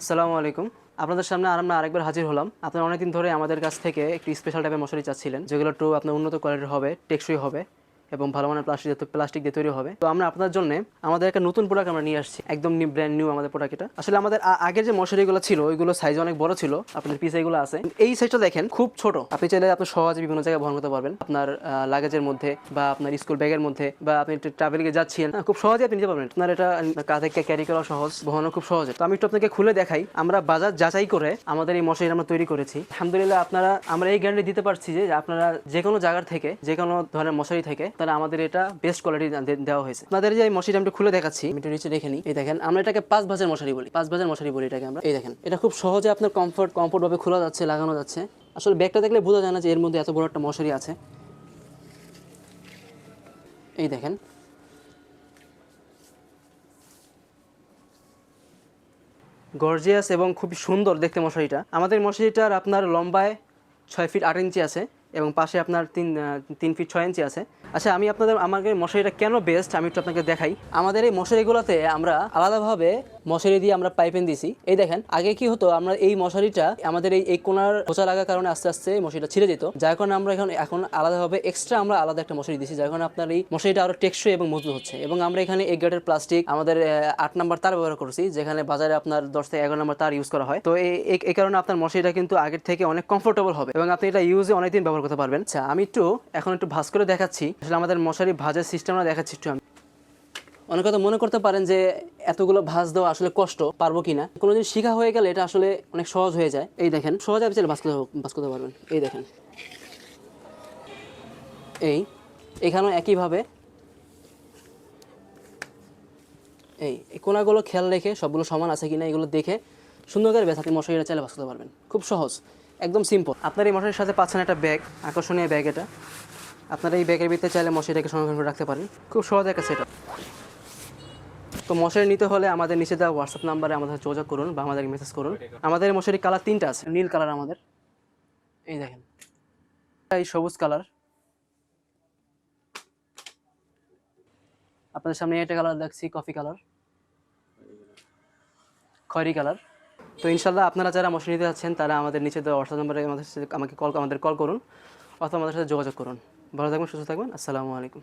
আসসালামু আলাইকুম। আপনাদের সামনে আর আমরা আরেকবার হাজির হলাম। আপনারা অনেকদিন ধরে আমাদের কাছ থেকে একটি স্পেশাল টাইপের মশারি চাচ্ছিলেন, যেগুলো একটু আপনার উন্নত কোয়ালিটির হবে, টেকসই হবে। এবং ভালো মানের প্লাস্টিক প্লাস্টিক দিয়ে তৈরি হবে। তো আমরা আপনার জন্য আমাদের একটা নতুন প্রোডাক্ট আমরা নিয়ে আসছি। একদম ব্র্যান্ড নিউ আমাদের প্রোডাক্ট এটা। আসলে আমাদের আগের যে মশারিগুলো ছিল ওইগুলো সাইজ অনেক বড় ছিল। আপনাদের পিস এগুলো আছে। এই সাইজটা দেখেন খুব ছোট। আপনি চাইলে আপনি সহজে বিভিন্ন জায়গায় বহন করতে পারবেন। আপনার লাগেজের মধ্যে বা আপনার স্কুল ব্যাগের মধ্যে বা আপনি ট্রাভেলিংয়ে যাচ্ছেন হ্যাঁ, খুব সহজে আপনি নিতে পারবেন। আপনার এটা কাঁধে ক্যারি করা সহজ বহনও খুব সহজে। তো আমি একটু আপনাকে খুলে দেখাই। আমরা বাজার যাচাই করে আমাদের এই মশারি আমরা তৈরি করেছি। আলহামদুলিল্লাহ আপনারা আমরা এই গ্যারান্টি দিতে পারছি যে আপনারা যে কোনো জায়গার থেকে যে কোনো ধরনের মশারি থেকে তারা আমাদের এটা বেস্ট কোয়ালিটি দেওয়া হয়েছে। আপনাদের যে মশারি আমি খুলে দেখাচ্ছি, আমি একটু নিচে রেখে নিই। এই দেখেন, আমরা এটাকে পাঁচ ভাজের মশারি বলি। পাঁচ ভাজের মশারি বলি এটাকে আমরা। এই দেখেন, এটা খুব সহজে আপনার কমফোর্ট কমফোর্ট ভাবে খোলা যাচ্ছে, লাগানো যাচ্ছে। আসলে ব্যাগটা দেখলে বোঝা যায় না যে এর মধ্যে এত বড় একটা মশারি আছে। এই দেখেন। গর্জিয়াস এবং খুবই সুন্দর দেখতে মশারিটা। আমাদের মশারিটার আপনার লম্বায় ছয় ফিট আট ইঞ্চি আছে। এবং পাশে আপনার তিন তিন ফিট ছয় ইঞ্চি আছে। আচ্ছা আমি আপনাদের আমাদের মশারিটা কেন বেস্ট আমি একটু আপনাকে দেখাই। আমাদের এই মশারিগুলোতে আমরা আলাদাভাবে মশারি দিয়ে আমরা পাইপেন দিছি। এই দেখেন, আগে কি হতো, আমরা এই মশারিটা আমাদের এই এই কোনার খোঁচা লাগার কারণে আস্তে আস্তে মশারিটা ছিঁড়ে যেত। যার কারণে আমরা এখন এখন আলাদাভাবে এক্সট্রা আমরা আলাদা একটা মশারি দিছি, যার কারণে আপনার এই মশারিটা আরও টেকসই এবং মজবুত হচ্ছে। এবং আমরা এখানে এক গ্রেডের প্লাস্টিক আমাদের আট নাম্বার তার ব্যবহার করছি, যেখানে বাজারে আপনার দশ থেকে এগারো নাম্বার তার ইউজ করা হয়। তো এই কারণে আপনার মশারিটা কিন্তু আগের থেকে অনেক কমফোর্টেবল হবে। এবং আপনি এটা ইউজে অনেকদিন ব্যবহার করতে পারবেন। আচ্ছা আমি একটু, এখন একটু ভাজ করে দেখাচ্ছি। আসলে আমাদের মশারি ভাজের সিস্টেমটা দেখাচ্ছি একটু আমি। অনেক কথা মনে করতে পারেন যে এতগুলো ভাঁজ দেওয়া আসলে কষ্ট, পারব কিনা? কোনোদিন শিখা হয়ে গেলে এটা আসলে অনেক সহজ হয়ে যায়। এই দেখেন, সহজে আপনি ভাঁজ করতে ভাঁজ করতে পারবেন। এই দেখেন। এই, এখানেও একইভাবে। এই এই কোনাগুলো খেয়াল রেখে সবগুলো সমান আছে কিনা এগুলো দেখে সুন্দর করে বেসাতে মশারিটা চাইলে ভাঁজ করতে পারবেন। খুব সহজ। একদম সিম্পল আপনার এই মশারির সাথে পাচ্ছেন একটা ব্যাগ আকর্ষণীয় ব্যাগ এটা। আপনারা এই ব্যাগের ভিতরে চাইলে মশারিটাকে সংরক্ষণ করে রাখতে পারেন। খুব সহজ একটা সেট তো মশারি নিতে হলে আমাদের নিচে দেওয়া হোয়াটসঅ্যাপ নাম্বারে আমাদের যোগাযোগ করুন বা আমাদেরকে মেসেজ করুন। আমাদের মশারি কালার তিনটা আছে, নীল কালার আমাদের। এই দেখেন। এই সবুজ কালার আপনাদের সামনে একটা কালার দেখছি কফি কালার খয়েরি কালার তো ইনশাল্লাহ আপনারা যারা মশলা নিতে যাচ্ছেন, তারা আমাদের নিচে দেওয়া হোয়াটসঅ্যাপ নম্বরে আমাদের সাথে আমাকে কল আমাদের কল করুন অথবা আমাদের সাথে যোগাযোগ করুন। ভালো থাকবেন, সুস্থ থাকবেন। আসসালামু আলাইকুম।